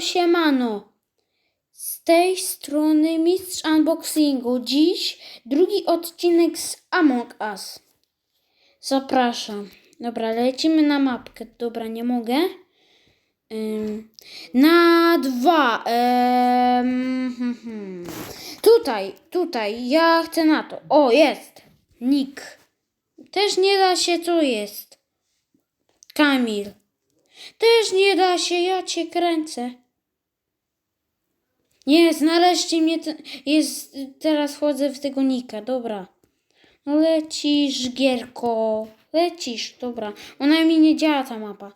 Siemano. Z tej strony mistrz unboxingu. Dziś drugi odcinek z Among Us. Zapraszam. Dobra, lecimy na mapkę. Dobra, nie mogę. Ym, na dwa. Ym, hmm, hmm. Tutaj, tutaj. Ja chcę na to. O, jest. Nick. Też nie da się, co jest. Kamil. Też nie da się, ja cię kręcę. Nie, znaleźcie mnie. Te, jest, teraz wchodzę w tego nika, dobra. No lecisz, Gierko. Lecisz, dobra. Ona mi nie działa ta mapa.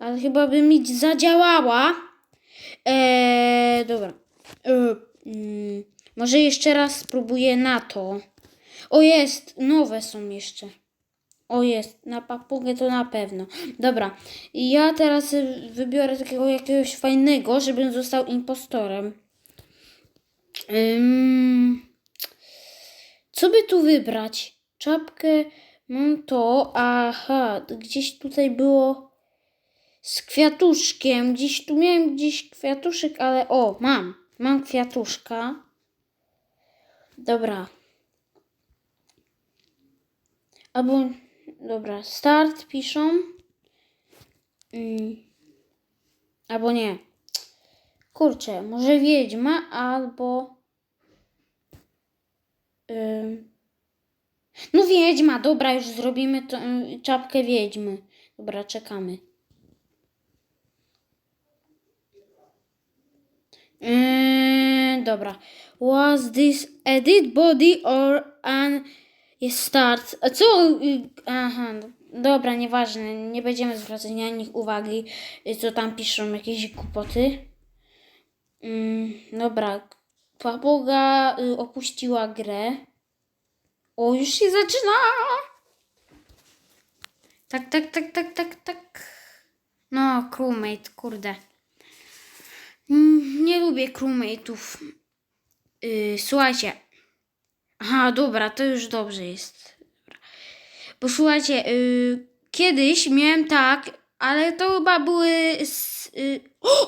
Ale chyba by mi zadziałała. Eee, dobra. Eee, mm, może jeszcze raz spróbuję na to. O, jest. Nowe są jeszcze. O jest, na papugę to na pewno. Dobra, ja teraz wybiorę takiego jakiegoś fajnego, żebym został impostorem. Ym, co by tu wybrać? Czapkę mam to, aha, gdzieś tutaj było z kwiatuszkiem. Gdzieś tu miałem gdzieś kwiatuszek, ale o, mam, mam kwiatuszka. Dobra. Albo Dobra, start piszą. Mm. Albo nie. Kurczę, może wiedźma albo. No wiedźma, dobra, już zrobimy y, czapkę wiedźmy. Dobra, czekamy. Yy, dobra. Was this edit body or an start. A co? y, Aha, dobra, nieważne. Nie będziemy zwracać na nich uwagi, co tam piszą, jakieś głupoty. Mm, dobra. Papuga y, opuściła grę. O, już się zaczyna! Tak, tak, tak, tak, tak, tak. No, crewmate, kurde. Nie lubię crewmate'ów. Yy, słuchajcie. Aha, dobra, to już dobrze jest. Bo słuchajcie, yy, kiedyś miałem tak, ale to chyba były. y,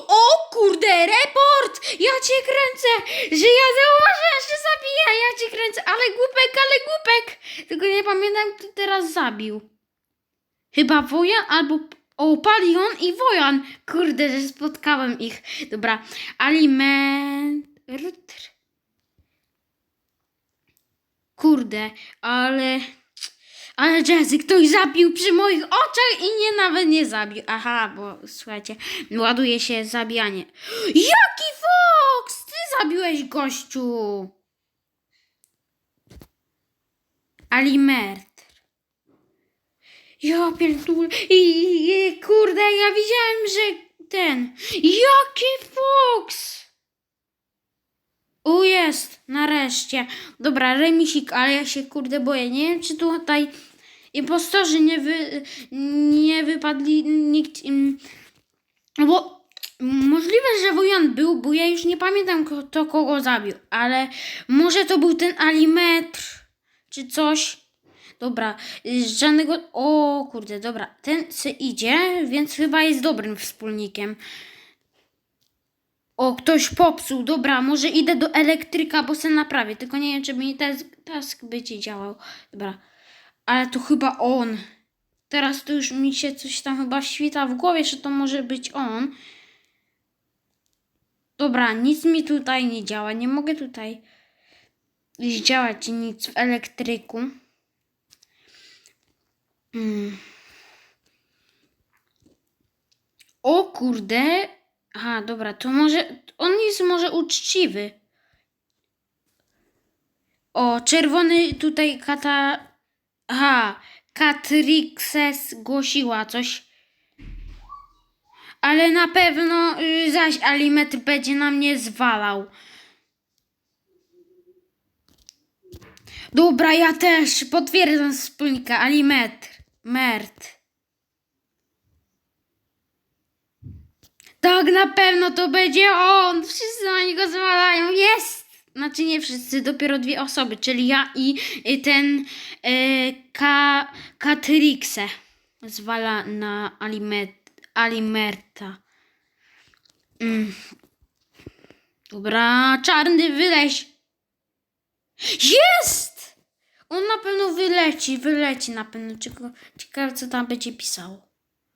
o, kurde, report! Ja cię kręcę! Że ja zauważyłem, że zabija, ja cię kręcę, ale głupek, ale głupek! Tylko nie pamiętam, kto teraz zabił. Chyba Wojan albo. O, Palion i Wojan! Kurde, że spotkałem ich. Dobra, Aliment. Kurde, ale. Ale Jazzy, ktoś zabił przy moich oczach i nie nawet nie zabił. Aha, bo słuchajcie, ładuje się zabijanie. Jaki Fox! Ty zabiłeś gościu! Alimert. Ja pierdolę. I, i kurde, ja widziałem, że ten. Jaki Fox! O jest, nareszcie. Dobra, remisik, ale ja się kurde boję. Nie wiem, czy tutaj impostorzy nie, wy, nie wypadli nikt. im- Bo możliwe, że Wojan był, bo ja już nie pamiętam kto kogo zabił, ale może to był ten alimetr czy coś. Dobra, żadnego. O kurde, dobra, ten se idzie, więc chyba jest dobrym wspólnikiem. O, ktoś popsuł. Dobra, może idę do elektryka, bo se naprawię. Tylko nie wiem, czy mi task, task będzie działał. Dobra. Ale to chyba on. Teraz to już mi się coś tam chyba świta w głowie, że to może być on. Dobra, nic mi tutaj nie działa. Nie mogę tutaj działać nic w elektryku. Mm. O kurde. Aha, dobra, to może. On jest może uczciwy. O, czerwony tutaj kata. Aha, Katrixes głosiła coś. Ale na pewno y, zaś alimetr będzie na mnie zwalał. Dobra, ja też potwierdzam wspólnika. Alimetr. Mert. Tak, na pewno to będzie on. Wszyscy na niego zwalają. Jest! Znaczy nie wszyscy, dopiero dwie osoby, czyli ja i y, ten y, Ka, zwala na Alimet, Alimerta. Mm. Dobra, czarny wyleź. Jest! On na pewno wyleci, wyleci na pewno. Cieka- Ciekawe, co tam będzie pisało.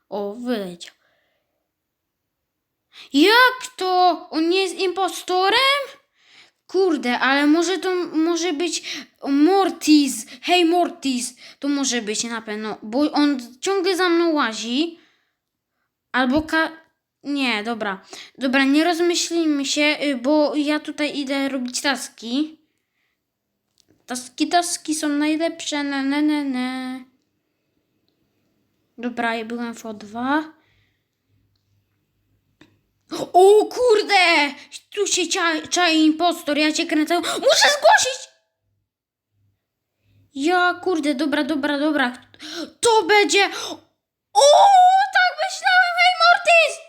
O, wyleciał. Jak to? On nie jest impostorem? Kurde, ale może to może być Mortis. Hej Mortis, to może być na pewno, bo on ciągle za mną łazi. Albo ka... Nie, dobra. Dobra, nie rozmyślimy się, y, bo ja tutaj idę robić taski. Taski, taski są najlepsze, ne, ne, ne, ne. Dobra, ja byłem w O2. O kurde! Tu się cia- czai impostor, ja cię kręcę. Muszę zgłosić! Ja kurde, dobra, dobra, dobra. To będzie... O, tak myślałem, hej Mortis!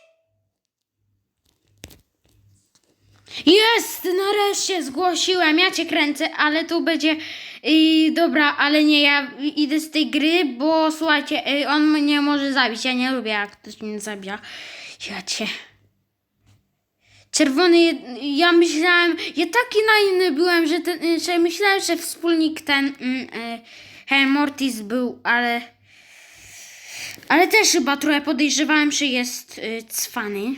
Jest, nareszcie zgłosiłem, ja cię kręcę, ale tu będzie... Yy, dobra, ale nie, ja idę z tej gry, bo słuchajcie, yy, on mnie może zabić, ja nie lubię jak ktoś mnie zabija. Ja cię... Czerwony, ja myślałem, ja taki naiwny byłem, że, ten, że myślałem, że wspólnik ten mm, e, Mortis był, ale ale też chyba trochę podejrzewałem, że jest y, cwany.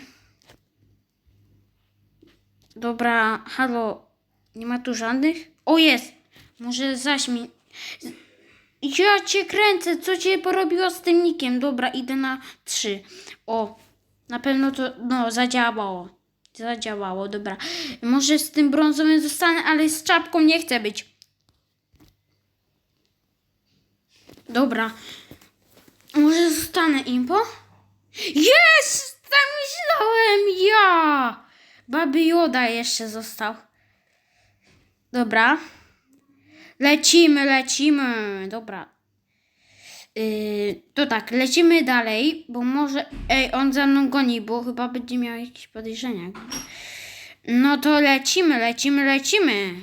Dobra, halo, nie ma tu żadnych? O, jest! Może zaśmiej. Ja cię kręcę, co cię porobiło z tym nikiem? Dobra, idę na trzy. O, na pewno to, no, zadziałało. Zadziałało, dobra. Może z tym brązowym zostanę, ale z czapką nie chcę być. Dobra. Może zostanę impo? Jest! Tak myślałem ja! Baby Joda jeszcze został. Dobra. Lecimy, lecimy. Dobra. Yy, to tak, lecimy dalej, bo może. Ej, on za mną goni, bo chyba będzie miał jakieś podejrzenia. No to lecimy, lecimy, lecimy.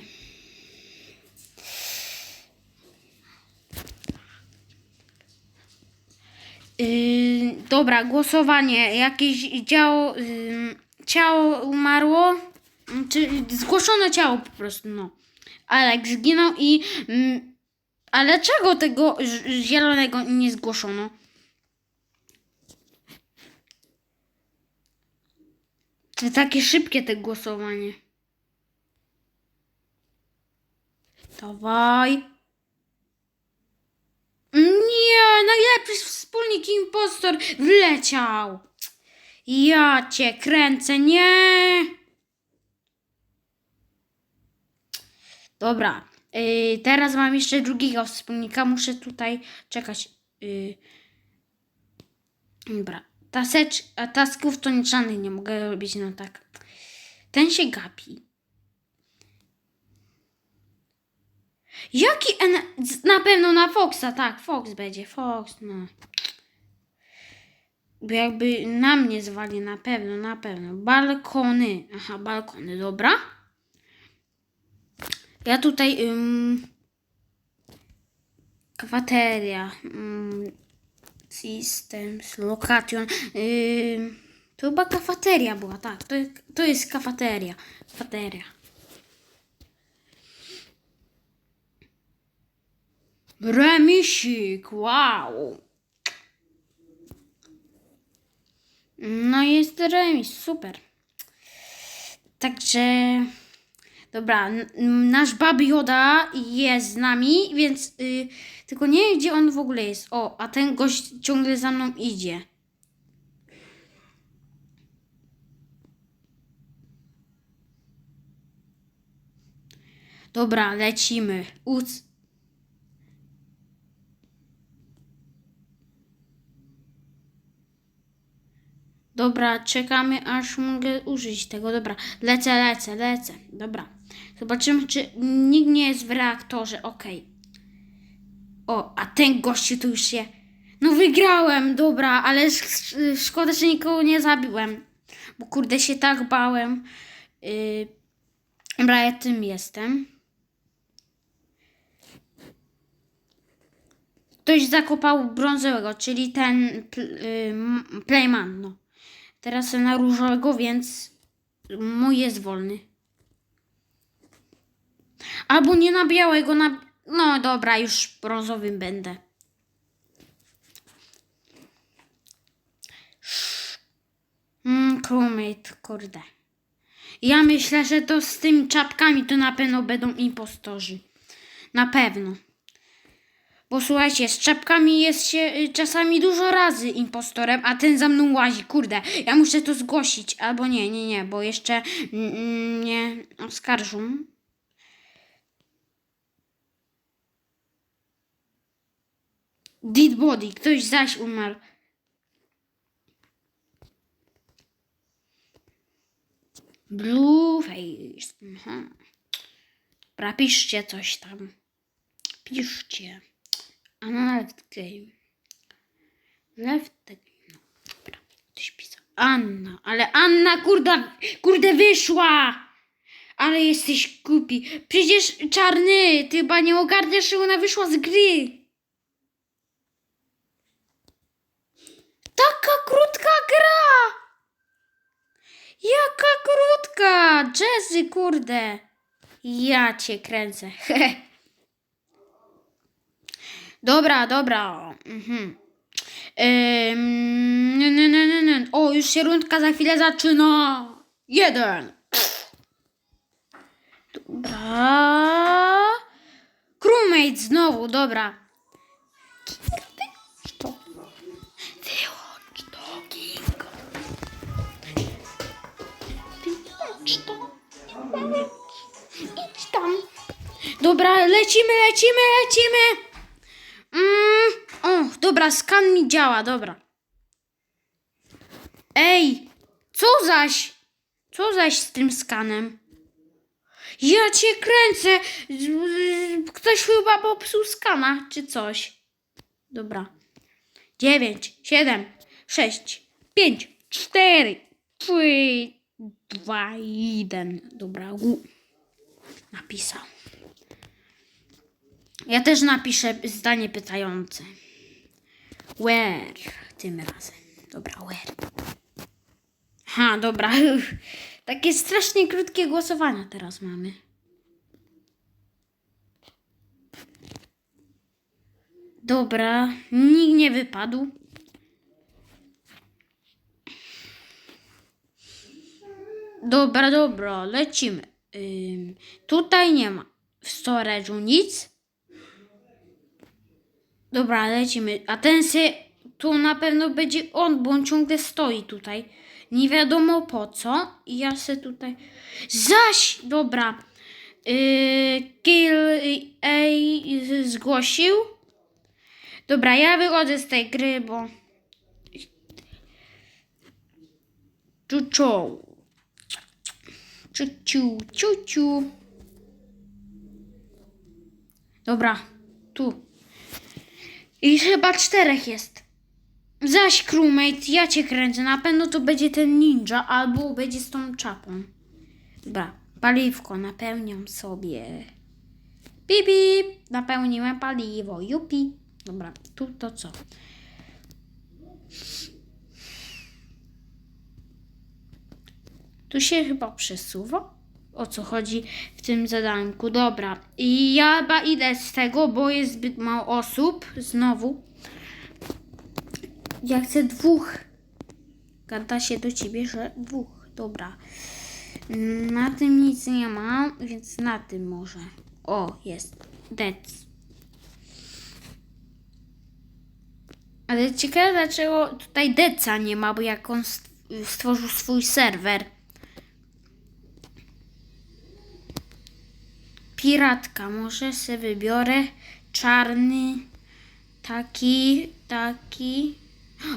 Yy, dobra, głosowanie. Jakieś działo, yy, ciało umarło? Czy zgłoszono ciało po prostu, no. Alek zginął i... Yy, ale czego tego zielonego nie zgłoszono? To takie szybkie te głosowanie. Dawaj. Nie, najlepszy wspólnik impostor wleciał. Ja cię kręcę, nie. Dobra, yy, teraz mam jeszcze drugiego wspólnika. Muszę tutaj czekać. Yy. Dobra, tasecz, a tasków to nic żadnych nie mogę robić, no tak. Ten się gapi. Jaki Na pewno na Foxa, tak, Fox będzie, Fox, no. Jakby na mnie zwali, na pewno, na pewno. Balkony, aha, balkony, dobra. Ja tutaj, ym... Kwateria, ym... Systems, location, ym... To chyba kafeteria była, tak, to, to jest kafeteria, kafeteria. Remisik, wow. No jest remis, super. Także, dobra, nasz baby Joda jest z nami, więc y, tylko nie wiem, gdzie on w ogóle jest. O, a ten gość ciągle za mną idzie. Dobra, lecimy. Uc Dobra, czekamy aż mogę użyć tego. Dobra, lecę, lecę, lecę. Dobra. Zobaczymy, czy nikt nie jest w reaktorze. Okej. O, a ten gościu tu już się. No wygrałem, dobra, ale sz- sz- szkoda, że nikogo nie zabiłem. Bo kurde się tak bałem. Yy... Dobra, ja tym jestem. Ktoś zakopał brązowego, czyli ten pl- ym, Playman, no. teraz na różowego, więc mój jest wolny. Albo nie na białego, na... No dobra, już brązowym będę. Mmm, crewmate, kurde. Ja myślę, że to z tymi czapkami to na pewno będą impostorzy. Na pewno. Bo słuchajcie, z czapkami jest się y, czasami dużo razy impostorem, a ten za mną łazi. Kurde, ja muszę to zgłosić. Albo nie, nie, nie, bo jeszcze mm, mm, mnie oskarżą. Dead body, ktoś zaś umarł. Blueface. Aha. Dobra, piszcie coś tam. Piszcie. A na left game. Left game. No, dobra, ktoś pisał. Anna, ale Anna, kurde, kurde wyszła! Ale jesteś głupi. Przecież czarny, ty chyba nie ogarniasz, że ona wyszła z gry. Kurde! Ja cię kręcę. dobra, dobra. Mhm. O, już się rundka za chwilę zaczyna. Jeden. Dobra. Crewmate znowu, dobra. Dobra, lecimy, lecimy, lecimy. Mm, o, dobra, skan mi działa, dobra. Ej, co zaś? Co zaś z tym skanem? Ja cię kręcę. Ktoś chyba popsuł skana, czy coś. Dobra. Dziewięć, siedem, sześć, pięć, cztery, trzy, dwa, jeden. Dobra, u. Napisał. Ja też napiszę zdanie pytające. Where tym razem. Dobra, where. Ha, dobra. Takie strasznie krótkie głosowania teraz mamy. Dobra, nikt nie wypadł. Dobra, dobra, lecimy. Ym, tutaj nie ma w storage'u nic. Dobra, lecimy. A ten się tu na pewno będzie on, bo on ciągle stoi tutaj. Nie wiadomo po co. I ja se tutaj. Zaś! Dobra. Yy, kill A zgłosił. Dobra, ja wychodzę z tej gry, bo. Czuciu. Ciuciu, ciuciu. Dobra, tu. I chyba czterech jest. Zaś crewmate, ja cię kręcę. Na pewno to będzie ten ninja albo będzie z tą czapą. Dobra, paliwko napełniam sobie. Pip, pip. Napełniłem paliwo. Jupi. Dobra, tu to co? Tu się chyba przesuwa. O co chodzi w tym zadanku? Dobra. I ja chyba idę z tego, bo jest zbyt mało osób. Znowu. Ja chcę dwóch. Gada się do ciebie, że dwóch. Dobra. Na tym nic nie ma, więc na tym może. O, jest. Dec. Ale ciekawe dlaczego tutaj Deca nie ma, bo jak on st- stworzył swój serwer. Piratka, może se wybiorę czarny, taki, taki.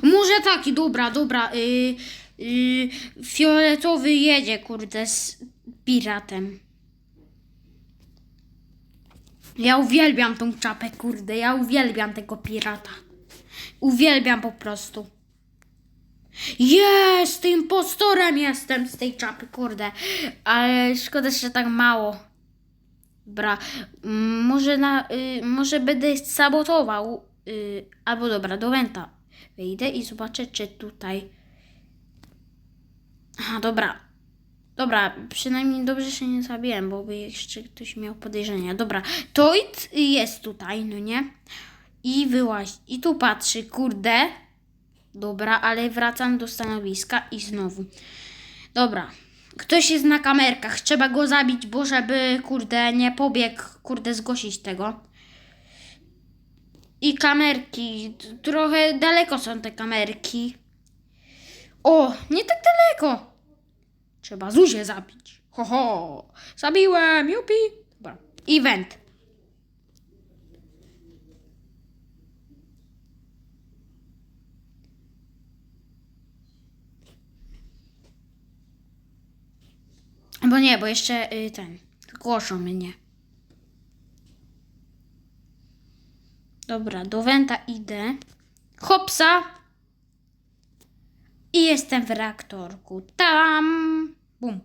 Może taki, dobra, dobra. Y, y, fioletowy jedzie, kurde, z piratem. Ja uwielbiam tą czapę, kurde, ja uwielbiam tego pirata. Uwielbiam po prostu. Jest, tym postorem jestem z tej czapy, kurde. Ale szkoda, że tak mało. Dobra, może, na, y, może będę sabotował. Y, albo dobra, do Wenta wejdę i zobaczę, czy tutaj. Aha, dobra. Dobra, przynajmniej dobrze się nie zabiłem, bo by jeszcze ktoś miał podejrzenia. Dobra, to it jest tutaj, no nie? I wyłazi. I tu patrzy, kurde. Dobra, ale wracam do stanowiska i znowu. Dobra. Ktoś jest na kamerkach, trzeba go zabić, bo żeby, kurde, nie pobiegł, kurde, zgłosić tego. I kamerki, trochę daleko są te kamerki. O, nie tak daleko. Trzeba Zuzię zabić. Ho, ho. Zabiłem, jupi. Dobra. Event. Bo nie, bo jeszcze y, ten. Głoszą mnie. Dobra, do Wenta idę. Hopsa. I jestem w reaktorku. Tam. Bum.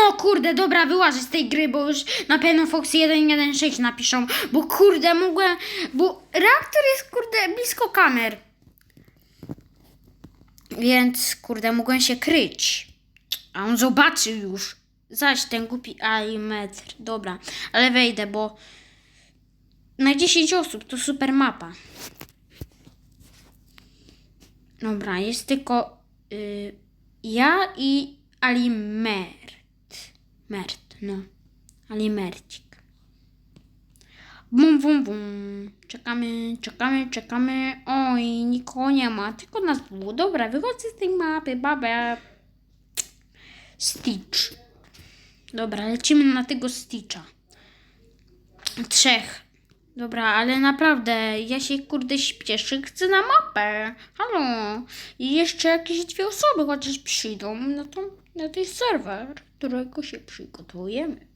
No kurde, dobra, wyłażę z tej gry, bo już na pewno Fox 1.1.6 napiszą, bo kurde, mogłem, bo reaktor jest kurde blisko kamer. Więc kurde, mogłem się kryć. A on zobaczył już. Zaś ten głupi alimetr. Dobra, ale wejdę, bo na 10 osób to super mapa. Dobra, jest tylko y, ja i Alimert. Mert, no. Alimercik. Bum, bum, bum. Czekamy, czekamy, czekamy. Oj, nikogo nie ma, tylko nas było. Dobra, wychodzę z tej mapy, babę. Stitch. Dobra, lecimy na tego Stitcha. Trzech. Dobra, ale naprawdę, ja się kurde śpieszę, chcę na mapę. Halo. I jeszcze jakieś dwie osoby chociaż przyjdą na, tą, na ten serwer, którego się przygotujemy.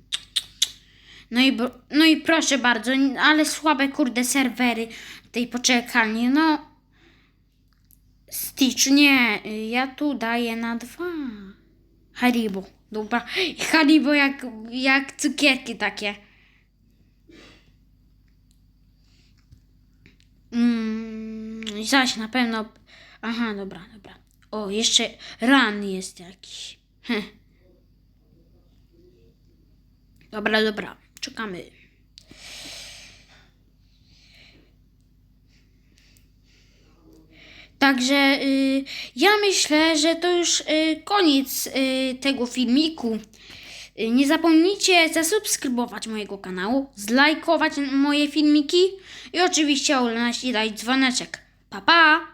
No i, no i proszę bardzo, ale słabe kurde serwery tej poczekalni. No, Stitch, nie, ja tu daję na dwa. Haribo, dobra. Haribo jak, jak cukierki takie. Mm, zaś na pewno. Aha, dobra, dobra. O, jeszcze ran jest jakiś. Heh. Dobra, dobra. Czekamy. Także y, ja myślę, że to już y, koniec y, tego filmiku. Y, Nie zapomnijcie zasubskrybować mojego kanału, zlajkować moje filmiki i oczywiście i dać dzwoneczek. Pa pa!